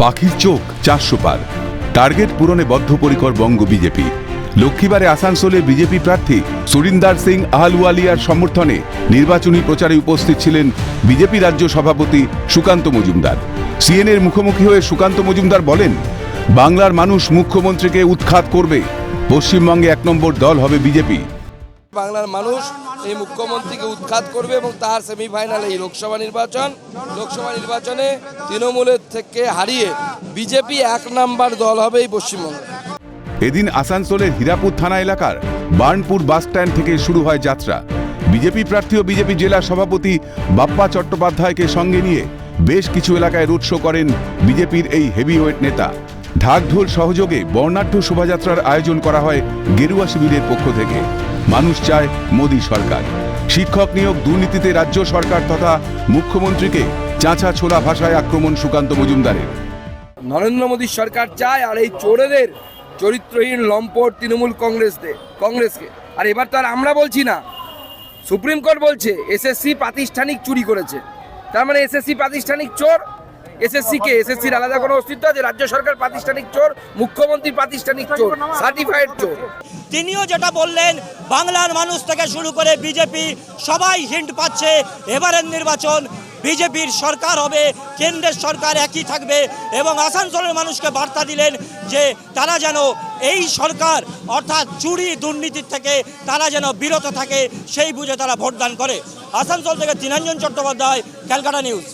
পাখির চোখ চারশো পার। টার্গেট পূরণে বদ্ধপরিকর বঙ্গ বিজেপি। লক্ষ্মীবারে আসানসোলে বিজেপি প্রার্থী সুরিন্দার সিং আহলুয়ালিয়ার সমর্থনে নির্বাচনী প্রচারে উপস্থিত ছিলেন বিজেপি রাজ্য সভাপতি সুকান্ত মজুমদার। সিএনএর মুখোমুখি হয়ে সুকান্ত মজুমদার বলেন, বাংলার মানুষ মুখ্যমন্ত্রীকে উৎখাত করবে। পশ্চিমবঙ্গে এক নম্বর দল হবে বিজেপি। বাংলার মানুষ এই মুখ্যমন্ত্রীকে উৎখাত করবে এবং তার সেমিফাইনালে এই লোকসভা নির্বাচন। লোকসভা নির্বাচনে তৃণমূলের থেকে হারিয়ে বিজেপি এক নাম্বার দল হবে এই পশ্চিমবঙ্গে। এদিন আসানসোলের হীরাপুর থানা এলাকার বার্নপুর বাস স্ট্যান্ড থেকে শুরু হয় যাত্রা। বিজেপি প্রার্থী ও বিজেপি জেলা সভাপতি বাপ্পা চট্টোপাধ্যায়কে সঙ্গে নিয়ে বেশ কিছু এলাকায় রোড শো করেন বিজেপির এই হেভিওয়েট নেতা। ঢাকঢোল সহযোগে বর্ণাঢ্য শোভাযাত্রার আয়োজন করা হয় গেরুয়া শিবিরের পক্ষ থেকে। মানুষ চায় মোদী সরকার। শিক্ষক নিয়োগ দুর্নীতিতে রাজ্য সরকার তথা মুখ্যমন্ত্রীকে চাঁচা ছোলা ভাষায় আক্রমণ সুকান্ত মজুমদারের। নরেন্দ্র মোদীর সরকার চায় আর এই চোরেদের চরিত্রহীন লম্পট তৃণমূল কংগ্রেসদের কংগ্রেসকে। আর এবার তো আর আমরা বলছি না। সুপ্রিম কোর্ট বলছে, এসএসসি প্রাতিষ্ঠানিক চুরি করেছে। তার মানে এসএসসি প্রাতিষ্ঠানিক চোর এসএসসি কে এসএসসির আলাদা কোনো অস্তিত্ব আছে? রাজ্য সরকার প্রাতিষ্ঠানিক চোর, মুখ্যমন্ত্রী প্রাতিষ্ঠানিক চোর সার্টিফাইড চোর। তিনিও যেটা বললেন, বাংলার মানুষ থেকে শুরু করে বিজেপি সবাই হিন্ট পাচ্ছে, এবারের নির্বাচন বিজেপির সরকার হবে, কেন্দ্রের সরকার একই থাকবে এবং আসানসোলের মানুষকে বার্তা দিলেন যে তারা যেন এই সরকার, অর্থাৎ চুরি দুর্নীতির থেকে তারা যেন বিরত থাকে, সেই বুঝে তারা ভোটদান করে। আসানসোল থেকে তিনাঞ্জন চট্টোপাধ্যায়, ক্যালকাটা নিউজ।